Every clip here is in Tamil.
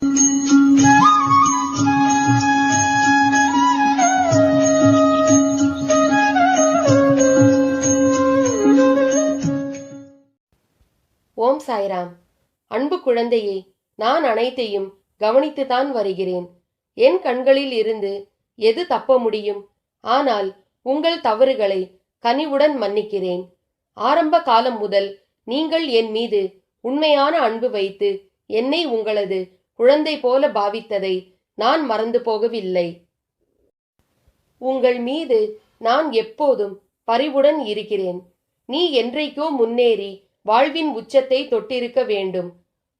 ஓம் சாய்ராம். அன்பு குழந்தையே நான் அனைத்தையும் கவனித்துதான் வருகிறேன். என் கண்களில் இருந்து எது தப்ப முடியும்? ஆனால் உங்கள் தவறுகளை கனிவுடன் மன்னிக்கிறேன். ஆரம்ப காலம் முதல் நீங்கள் என் மீது உண்மையான அன்பு வைத்து என்னை உங்களது குழந்தை போல பாவித்ததை நான் மறந்து போகவில்லை. உங்கள் மீது நான் எப்போதும் பரிவுடன் இருக்கிறேன். நீ என்றைக்கோ முன்னேறி வாழ்வின் உச்சத்தை தொட்டிருக்க வேண்டும்.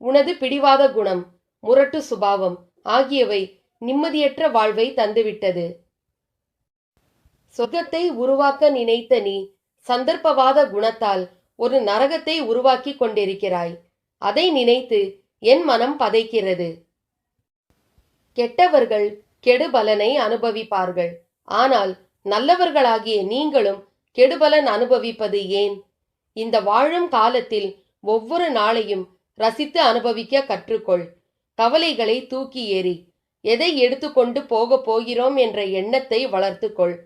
உனது பிடிவாத குணம் முரட்டு சுபாவம் ஆகியவை நிம்மதியற்ற வாழ்வை தந்துவிட்டது. சொர்க்கத்தை உருவாக்க நினைத்த நீ சந்தர்ப்பவாத குணத்தால் ஒரு நரகத்தை உருவாக்கி கொண்டிருக்கிறாய். அதை நினைத்து என் மனம் பதைக்கிறது. கெட்டவர்கள் கெடுபலனை அனுபவிப்பார்கள். ஆனால் நல்லவர்களாகிய நீங்களும் கெடுபலன் அனுபவிப்பது ஏன்? இந்த வாழும் காலத்தில் ஒவ்வொரு நாளையும் ரசித்து அனுபவிக்க கற்றுக்கொள். கவலைகளை தூக்கி ஏறி எதை எடுத்துக்கொண்டு போகப் போகிறோம் என்ற எண்ணத்தை வளர்த்துக்கொள்.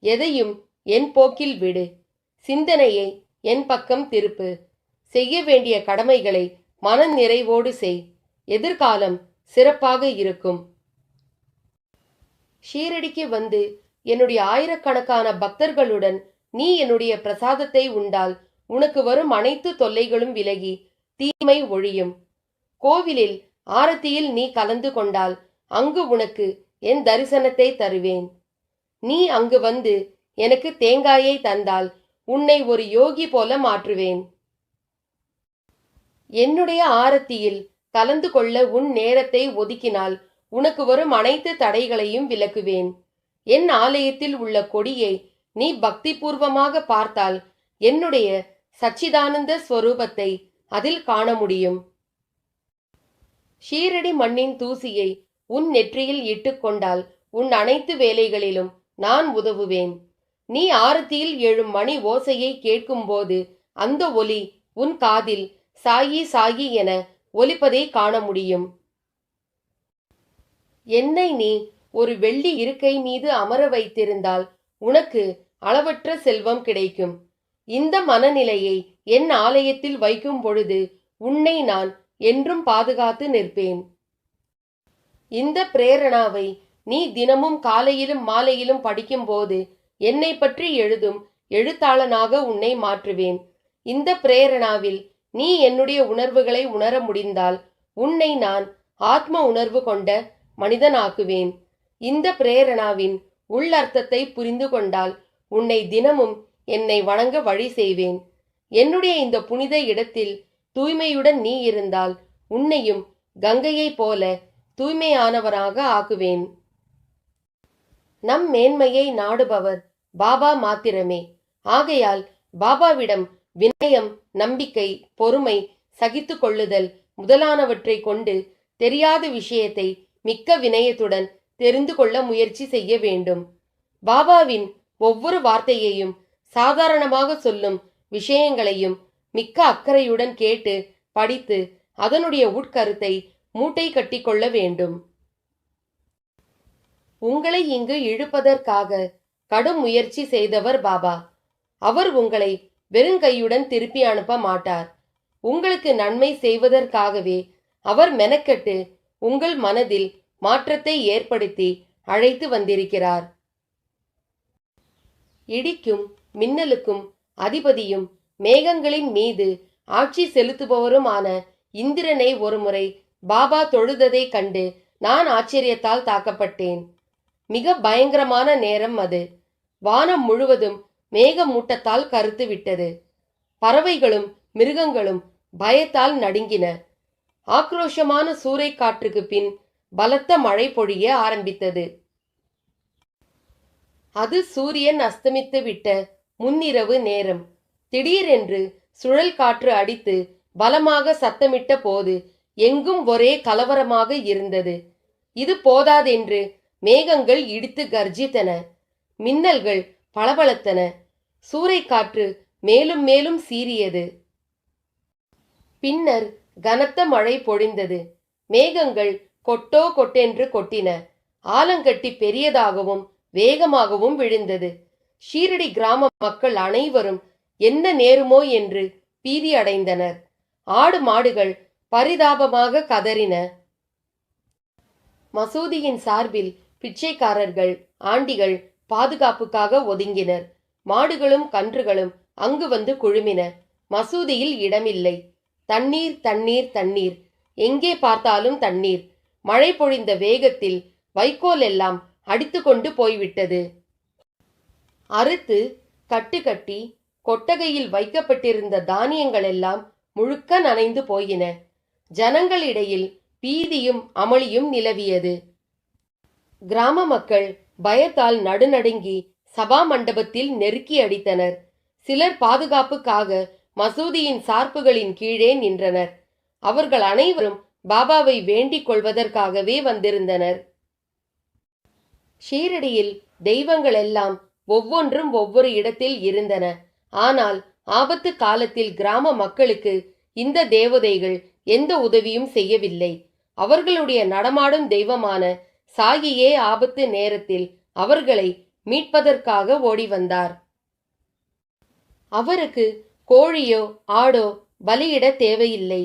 எதையும் என் போக்கில் விடு. சிந்தனையை என் பக்கம் திருப்பு. செய்ய வேண்டிய கடமைகளை மன நிறைவோடு செய். எதிர்காலம் சிறப்பாக இருக்கும். ஷீரடிக்கு வந்து என்னுடைய ஆயிரக்கணக்கான பக்தர்களுடன் நீ என்னுடைய பிரசாதத்தை உண்டால் உனக்கு வரும் அனைத்து தொல்லைகளும் விலகி தீமை ஒழியும். கோவிலில் ஆரத்தியில் நீ கலந்து கொண்டால் அங்கு உனக்கு என் தரிசனத்தை தருவேன். நீ அங்கு வந்து எனக்கு தேங்காயை தந்தால் உன்னை ஒரு யோகி போல மாற்றுவேன். என்னுடைய ஆரத்தியில் கலந்து கொள்ள உன் நேரத்தை ஒதுக்கினால் உனக்கு வரும் அனைத்து தடைகளையும் விலக்குவேன். என் ஆலயத்தில் உள்ள கொடியை நீ பக்தி பூர்வமாக பார்த்தால் என்னுடைய சச்சிதானந்த ஸ்வரூபத்தை அதில் காண முடியும். ஷீரடி மண்ணின் தூசியை உன் நெற்றியில் இட்டுக்கொண்டால் உன் அனைத்து வேலைகளிலும் நான் உதவுவேன். நீ ஆரத்தியில் எழும் மணி ஓசையை கேட்கும்போது அந்த ஒலி உன் காதில் சாயி சாயி என ஒலிப்பதை காண முடியும். என்னை நீ ஒரு வெள்ளி இருக்கை மீது அமர வைத்திருந்தால் உனக்கு அளவற்ற செல்வம் கிடைக்கும். இந்த மனநிலையை என் ஆலயத்தில் வைக்கும் பொழுது உன்னை நான் என்றும் பாதுகாத்து நிற்பேன். இந்த பிரேரணாவை நீ தினமும் காலையிலும் மாலையிலும் படிக்கும்போது என்னை பற்றி எழுதும் எழுத்தாளனாக உன்னை மாற்றுவேன். இந்த பிரேரணாவில் நீ என்னுடைய உணர்வுகளை உணர முடிந்தால் உன்னை நான் ஆத்ம உணர்வு கொண்ட மனிதனாக்குவேன். இந்த பிரேரணாவின் உள்ளர்த்தத்தை புரிந்து கொண்டால் உன்னை தினமும் என்னை வணங்க வழி செய்வேன். என்னுடைய இந்த புனித இடத்தில் தூய்மையுடன் நீ இருந்தால் உன்னையும் கங்கையைப் போல தூய்மையானவராக ஆக்குவேன். நம் மேன்மையை நாடுபவர் பாபா மாத்திரமே. ஆகையால் பாபாவிடம் வினயம் நம்பிக்கை பொறுமை சகித்து கொள்ளுதல் முதலானவற்றை கொண்டு தெரியாத விஷயத்தை மிக்க வினயத்துடன் தெரிந்து கொள்ள முயற்சி செய்ய வேண்டும். பாபாவின் ஒவ்வொரு வார்த்தையையும் சாதாரணமாக சொல்லும் விஷயங்களையும் மிக்க அக்கறையுடன் கேட்டு படித்து அதனுடைய உட்கருத்தை மூட்டை கட்டிக்கொள்ள வேண்டும். உங்களை இங்கு இழுப்பதற்காக கடும் முயற்சி செய்தவர் பாபா. அவர் உங்களை வெறுங்கையுடன் திருப்பி அனுப்ப மாட்டார். உங்களுக்கு நன்மை செய்வதற்காகவே அவர் மெனக்கெட்டு உங்கள் மனதில் மாற்றத்தை ஏற்படுத்தி அழைத்து வந்திருக்கிறார். இடிக்கும் மின்னலுக்கும் அதிபதியும் மேகங்களின் மீது ஆட்சி செலுத்துபவருமான இந்திரனை ஒருமுறை பாபா தொழுததை கண்டு நான் ஆச்சரியத்தால் தாக்கப்பட்டேன். மிக பயங்கரமான நேரம் அது. வானம் முழுவதும் மேகமூட்டத்தால் கருத்து விட்டது. பறவைகளும் மிருகங்களும் பயத்தால் நடுங்கின. ஆக்ரோஷமான சூறைக்காற்றுக்கு பின் பலத்த மழை பொழிய ஆரம்பித்தது. அது சூரியன் அஸ்தமித்து விட்ட முன்னிரவு நேரம். திடீரென்று சுழல் காற்று அடித்து பலமாக சத்தமிட்ட போது எங்கும் ஒரே கலவரமாக இருந்தது. இது போதாதென்று மேகங்கள் இடித்து கர்ஜித்தன. மின்னல்கள் பளபளத்தன சூறைக்காற்று மேலும் மேலும் சீறியது. பின்னர் கனத்த மழை பொழிந்தது. மேகங்கள் கொட்டோ கொட்டென்று கொட்டின. ஆலங்கட்டி பெரியதாகவும் வேகமாகவும் விழுந்தது. ஷீரடி கிராம மக்கள் அனைவரும் என்ன நேருமோ என்று பீதி அடைந்தனர். ஆடு மாடுகள் பரிதாபமாக கதறின. மசூதியின் சார்பில் பிச்சைக்காரர்கள் ஆண்டிகள் பாதுகாப்புக்காக ஒதுங்கினர். மாடுகளும் கன்றுகளும் அங்கு வந்து குழுமின. மசூதியில் இடமில்லை. தண்ணீர் தண்ணீர் தண்ணீர். எங்கே பார்த்தாலும் தண்ணீர். மழை பொழிந்த வேகத்தில் வைக்கோல் எல்லாம் அடித்துக்கொண்டு போய்விட்டது. அறுத்து கட்டு கட்டி கொட்டகையில் வைக்கப்பட்டிருந்த தானியங்கள் எல்லாம் முழுக்க நனைந்து போயின. ஜனங்களிடையில் பீதியும் அமளியும் நிலவியது. கிராம மக்கள் பயத்தால் நடுநடுங்கி சபா மண்டபத்தில் நெருக்கி அடித்தனர். சிலர் பாதுகாப்புக்காக மசூதியின் சார்புகளின் கீழே நின்றனர். அவர்கள் அனைவரும் பாபாவை வேண்டிக் கொள்வதற்காகவே வந்திருந்தனர். ஷீரடியில் தெய்வங்கள் எல்லாம் ஒவ்வொன்றும் ஒவ்வொரு இடத்தில் இருந்தன. ஆனால் ஆபத்து காலத்தில் கிராம மக்களுக்கு இந்த தேவதைகள் எந்த உதவியும் செய்யவில்லை. அவர்களுடைய நடமாடும் தெய்வமான சாகியே ஆபத்து நேரத்தில் அவர்களை மீட்பதற்காக ஓடி வந்தார் அவருக்கு கோழியோ ஆடோ பலியிட தேவையில்லை.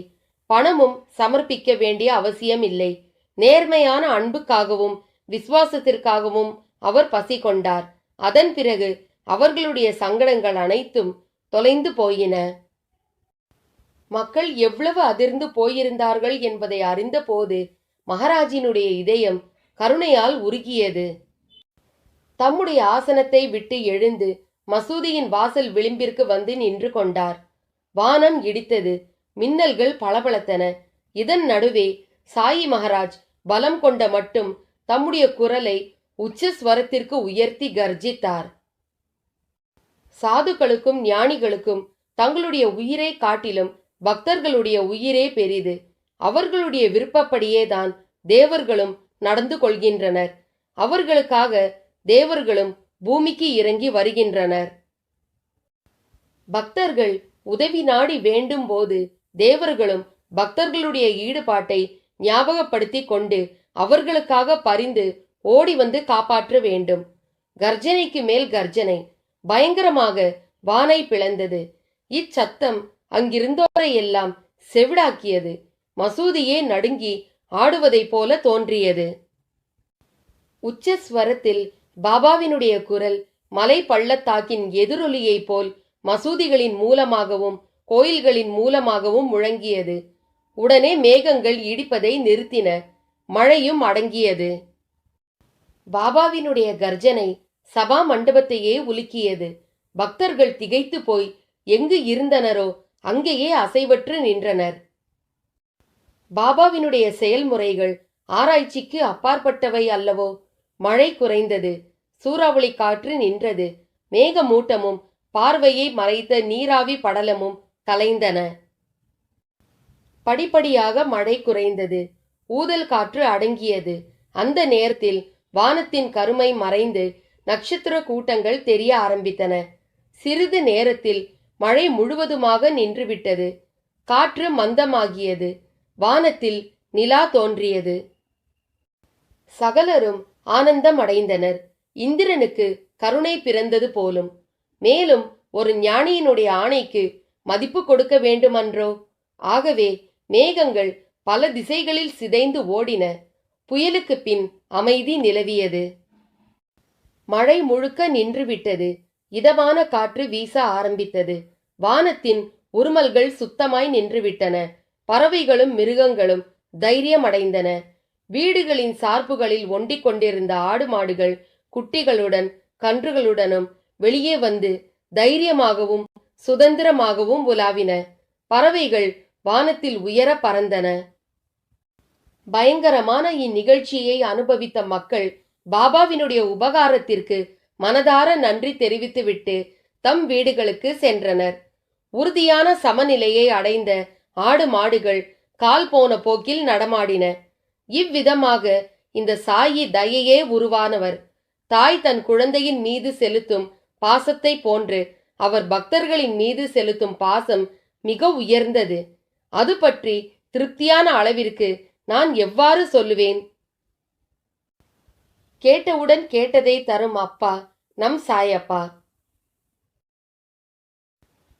பணமும் சமர்ப்பிக்க வேண்டிய அவசியம் இல்லை நேர்மையான அன்புக்காகவும் விசுவாசத்திற்காகவும் அவர் பசி கொண்டார் அதன் பிறகு அவர்களுடைய சங்கடங்கள் அனைத்தும் தொலைந்து போயின. மக்கள் எவ்வளவு அதிர்ந்து போயிருந்தார்கள் என்பதை அறிந்தபோது மகாராஜினுடைய இதயம் கருணையால் உருகியது. தம்முடைய ஆசனத்தை விட்டு எழுந்து மசூதியின் வாசல் விளிம்பிற்கு வந்து நின்று கொண்டார். வானம் இடித்தது மின்னல்கள் பளபளத்தன. இதன் நடுவே சாயி மகராஜ் பலம் கொண்ட மட்டும் தம்முடைய குரலை உச்ச ஸ்வரத்திற்கு உயர்த்தி கர்ஜித்தார். சாதுக்களுக்கும் ஞானிகளுக்கும் தங்களுடைய உயிரை காட்டிலும் பக்தர்களுடைய உயிரே பெரிது. அவர்களுடைய விருப்பப்படியே தான் தேவர்களும் நடந்து கொள்கின்றனர். அவர்களுக்காக தேவர்களும் பூமிக்கு இறங்கி வருகின்றனர். பக்தர்கள் உதவி நாடி வேண்டும் போது தேவர்களும் பக்தர்களுடைய ஈடுபாட்டை ஞாபகப்படுத்தி கொண்டு அவர்களுக்காக பரிந்து ஓடி வந்து காப்பாற்ற வேண்டும். கர்ஜனைக்கு மேல் கர்ஜனை. பயங்கரமாக வானை பிளந்தது. இச்சத்தம் அங்கிருந்தோரை எல்லாம் செவிடாக்கியது. மசூதியே நடுங்கி ஆடுவதைப் போல தோன்றியது. உச்ச ஸ்வரத்தில் பாபாவினுடைய குரல் மலை பள்ளத்தாக்கின் எதிரொலியைப் போல் மசூதிகளின் மூலமாகவும் கோயில்களின் மூலமாகவும் முழங்கியது. உடனே மேகங்கள் இடிப்பதை நிறுத்தின. மழையும் அடங்கியது. பாபாவினுடைய கர்ஜனை சபா மண்டபத்தையே உலுக்கியது. பக்தர்கள் திகைத்து போய் எங்கு இருந்தனரோ அங்கேயே அசைவற்று நின்றனர். பாபாவினுடைய செயல்முறைகள் ஆராய்ச்சிக்கு அப்பாற்பட்டவை அல்லவோ? மழை குறைந்தது சூறாவளி காற்று நின்றது மேகமூட்டமும் பார்வையை மறைத்த நீராவி படலமும் கலைந்தன. படிப்படியாக மழை குறைந்தது ஊதல் காற்று அடங்கியது. அந்த நேரத்தில் வானத்தின் கருமை மறைந்து நட்சத்திர கூட்டங்கள் தெரிய ஆரம்பித்தன. சிறிது நேரத்தில் மழை முழுவதுமாக நின்றுவிட்டது. காற்று மந்தமாகியது. வானத்தில் நிலா தோன்றியது. சகலரும் ஆனந்தம் அடைந்தனர் இந்திரனுக்கு கருணை பிறந்தது போலும். மேலும் ஒரு ஞானியினுடைய ஆணைக்கு மதிப்பு கொடுக்க வேண்டுமன்றோ? ஆகவே மேகங்கள் பல திசைகளில் சிதைந்து ஓடின. புயலுக்கு பின் அமைதி நிலவியது. மழை முழுக்க நின்றுவிட்டது. இதமான காற்று வீச ஆரம்பித்தது. வானத்தின் உருமல்கள் சுத்தமாய் நின்றுவிட்டன. பறவைகளும் மிருகங்களும் தைரியமடைந்தன. வீடுகளின் சார்புகளில் ஒண்டிக் கொண்டிருந்த ஆடு மாடுகள் குட்டிகளுடன் கன்றுகளுடனும் வெளியே வந்து தைரியமாகவும் சுதந்திரமாகவும் உலாவின. பறவைகள் வானத்தில் உயர பறந்தன. பயங்கரமான இந்நிகழ்ச்சியை அனுபவித்த மக்கள் பாபாவினுடைய உபகாரத்திற்கு மனதார நன்றி தெரிவித்துவிட்டு தம் வீடுகளுக்கு சென்றனர். உறுதியான சமநிலையை அடைந்த ஆடு மாடுகள் கால் போன போக்கில் நடமாடின. இவ்விதமாக இந்த சாயி தயையே உருவானவர். தாய் தன் குழந்தையின் மீது செலுத்தும் பாசத்தை போன்று அவர் பக்தர்களின் மீது செலுத்தும் பாசம் மிக உயர்ந்தது. அது பற்றி திருப்தியான அளவிற்கு நான் எவ்வாறு சொல்லுவேன்? கேட்டவுடன் கேட்டதை தரும் அப்பா நம் சாயப்பா.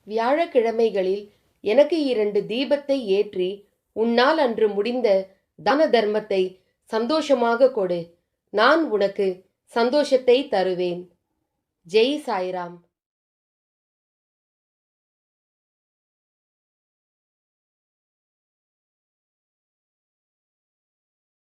வியாழக்கிழமைகளில் எனக்கு இரண்டு தீபத்தை ஏற்றி உன்னால் அன்று முடிந்த தான தர்மத்தை சந்தோஷமாக கொடு. நான் உனக்கு சந்தோஷத்தை தருவேன். ஜெய் சாய்ராம்.